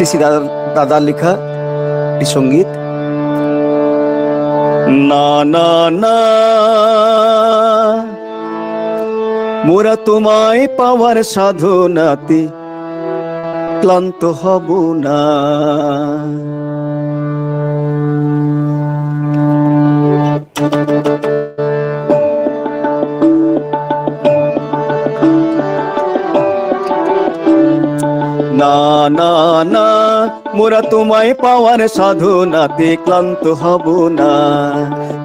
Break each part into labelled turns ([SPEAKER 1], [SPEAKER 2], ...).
[SPEAKER 1] কেসি দাদার দাদার লেখা একটি সংগীত। না না না। মোরা তোমায় পাওয়ার সাধনাতে ক্লান্ত হব না না। না না, মোরা তোমায় পাওয়ার সাধু সাধনাতে ক্লান্ত হব না।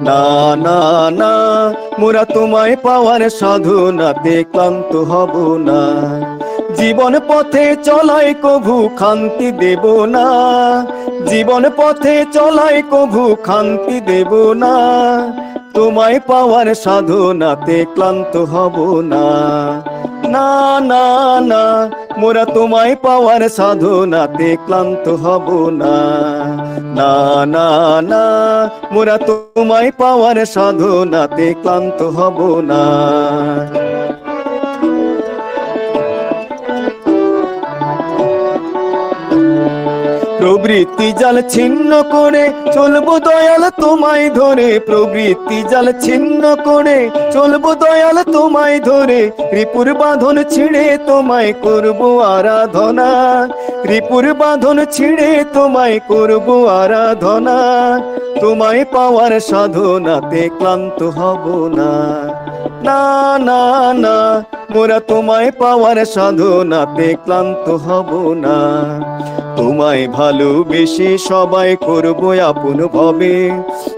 [SPEAKER 1] না না না, মোরা তোমায় পাওয়ার সাধু সাধনাতে ক্লান্ত হব না। জীবন পথে চলাই কভু খান্তি দেব না। জীবন পথে চলাই কভু খান্তি দেব না। তোমায় পাওয়ার সাধু সাধনাতে ক্লান্ত হব না। না না না মোরা তোমায় পাওয়ার সাধনাতে ক্লান্ত হব না। না না না, মোরা তোমায় পাওয়ার সাধনাতে ক্লান্ত হব না। প্রবৃত্তি জাল ছিন্ন করে চলবো দয়াল তোমায় ধরে। প্রবৃত্তি জাল ছিন্ন করে চলবো দয়াল তোমায় ধরে। রিপুর বাঁধন ছিঁড়ে তোমায় করব আরাধনা। রিপুর বাঁধন ছিঁড়ে তোমায় করব আরাধনা। তোমায় পাওয়ার সাধনাতে ক্লান্ত হব না। না না না, মোরা তোমায় পাওয়ার সাধনাতে ক্লান্ত হব না। তোমায় বেশি সবাই করব আপন ভবে।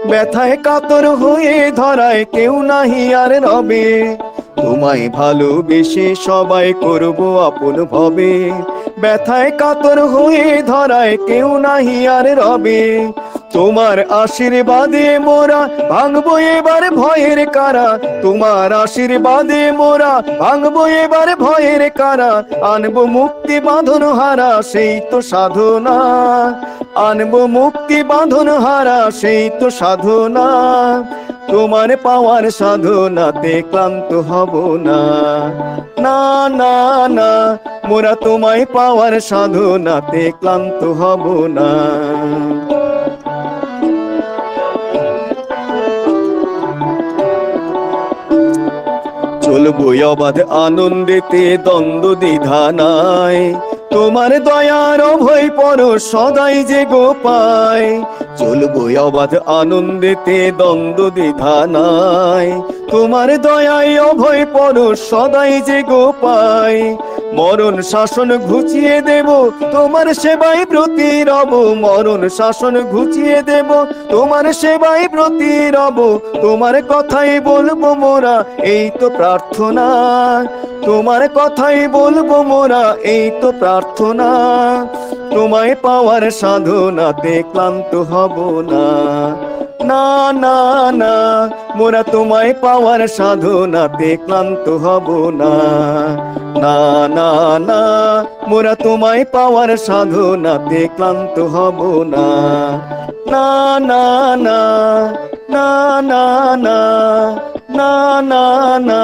[SPEAKER 1] ব্যথায় কাতর হয়ে ধরায় কেউ নাহি আর রবে। তোমায় বেশি সবাই করব আপন ভবে। ব্যথায় কাতর হয়ে ধরায় কেউ নাহি আর রবে। তোমার আশীর্বাদে মোরা ভাঙবো এবার ভয়ের কারা? তোমার আশীর্বাদে মোরা ভাঙবো এবার ভয়ের কারা? আনব মুক্তি বাঁধন হারা, সেই তো সাধনা। আনব মুক্তি বাঁধন হারা, সেই তো সাধনা। তোমার পাওয়ার সাধনাতে ক্লান্ত হব না। না না না, মোরা তোমায় পাওয়ার সাধনাতে ক্লান্ত হব না। চলবো অবাধ আনন্দেতে দ্বন্দ্ব দ্বিধা নাই। তোমার দয়ার অভয় পর সদাই যে গোপায়। চলবো অবাধ আনন্দেতে দ্বন্দ্ব দ্বিধা নাই। তোমার দয়ায় অভয় পর সদাই যে গোপায়। মরণ শাসন ঘুচিয়ে দেব, তোমার সেবাই প্রতি রব মরণ শাসন ঘুচিয়ে দেব, তোমার সেবাই প্রতি রব তোমার কথাই বলব মোরা, এই তো প্রার্থনা। তোমার কথাই বলব মোরা, এই তো প্রার্থনা। তোমায় পাওয়ার সাধনাতে ক্লান্ত হব না। না না না মোরা তোমায় পাওয়ার সাধনাতে ক্লান্ত হব না না না না মোরা তোমায় পাওয়ার সাধনাতে ক্লান্ত হব না না না না না না না না না না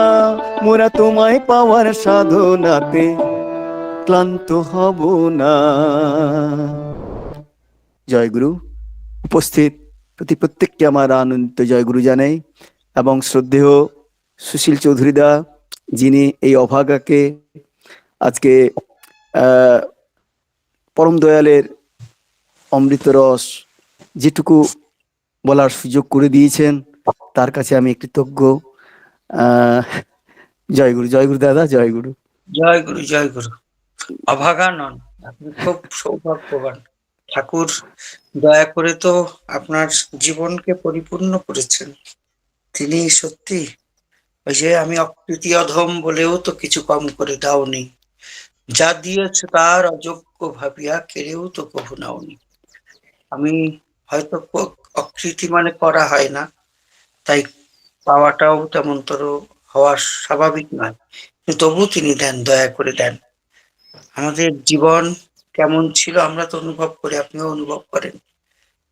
[SPEAKER 1] মোরা তোমায় পাওয়ার সাধনাতে ক্লান্ত হব না জয় গুরু উপস্থিত প্রতি প্রত্যেককে আমার আনন্দিত জয়গুরু জানাই এবং শ্রদ্ধেয় সুশীল চৌধুরীদা যিনি এই অভাগাকে আজকে পরম দয়ালের অমৃত রস যেটুকু বলার সুযোগ করে দিয়েছেন তার কাছে আমি কৃতজ্ঞ। আহ, জয়গুরু জয়গুরু দাদা জয়গুরু।
[SPEAKER 2] জয় গুরু জয় গুরু অভাগা নন আপনি খুব সৌভাগ্যবান। ঠাকুর দয়া করে তো আপনার জীবনকে পরিপূর্ণ করেছেন। তিনি সত্যি ওই যে আমি অকৃতি অধম বলেও তো কিছু কম করে দাওনি। যা দিয়েছ তার অযোগ্য ভাবিয়া কেড়েও তো কভু নাওনি। আমি হয়তো অকৃতি মানে করা হয় না, তাই পাওয়াটাও তেমন তোর হওয়া স্বাভাবিক নয়। তবু তিনি দেন, দয়া করে দেন। আমাদের জীবন কেমন ছিল আমরা তো অনুভব করি, আপনিও অনুভব করেন।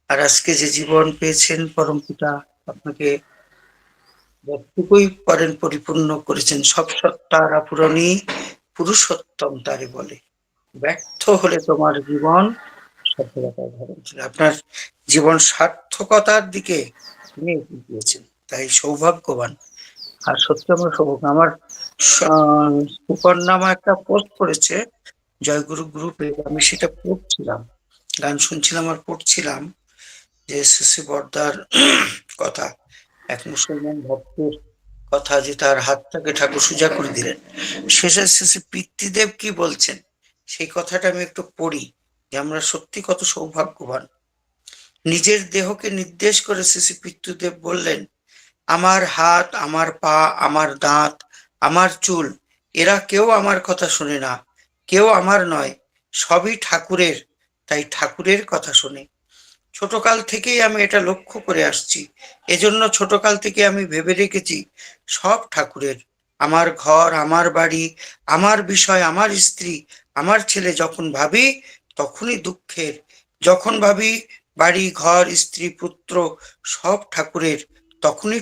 [SPEAKER 2] আর আজকে যে জীবন পেয়েছেন, পরম পিতা আপনাকে যতটুকুই করেন পরিপূর্ণ করেছেন, সব সত্তার আপূরণী পুরুষোত্তম তারে বলে। ব্যর্থ হলে তোমার জীবন সফলতার ধারণ আপনার জীবন সার্থকতার দিকে তিনি এগিয়ে গিয়েছেন, তাই সৌভাগ্যবান। আর সত্যি আমার সৌভাগ্য, আমার সুকন্যামা একটা পোস্ট করেছে জয়গুরু গ্রুপে আমি সেটা পড়ছিলাম, গান শুনছিলাম আর পড়ছিলাম, যে শিশু বর্দার কথা, এক মুসলমান ভক্তের কথা যে তার হাতটাকে ঠাকুর সোজা করে দিলেন। শেষে শেষে পিতৃদেব কি বলছেন? সেই কথাটা আমি একটু পড়ি, যে আমরা সত্যি কত সৌভাগ্যবান। নিজের দেহকে নির্দেশ করে শ্রী পিতৃদেব বললেন, আমার হাত, আমার পা, আমার দাঁত, আমার চুল, এরা কেউ আমার কথা শুনে না। কেউ আমার নয়, সবই ঠাকুরের। তাই ঠাকুরের কথা শুনে। ছোটকাল থেকেই আমি এটা লক্ষ্য করে আসছি। এজন্য ছোটকাল থেকে আমি ভেবে রেখেছি, সব ঠাকুরের। আমার ঘর, আমার বাড়ি, আমার বিষয়, আমার স্ত্রী, আমার ছেলে যখন ভাবি, তখনই দুঃখের। যখন ভাবি বাড়ি, ঘর, স্ত্রী, পুত্র সব ঠাকুরের, তখনই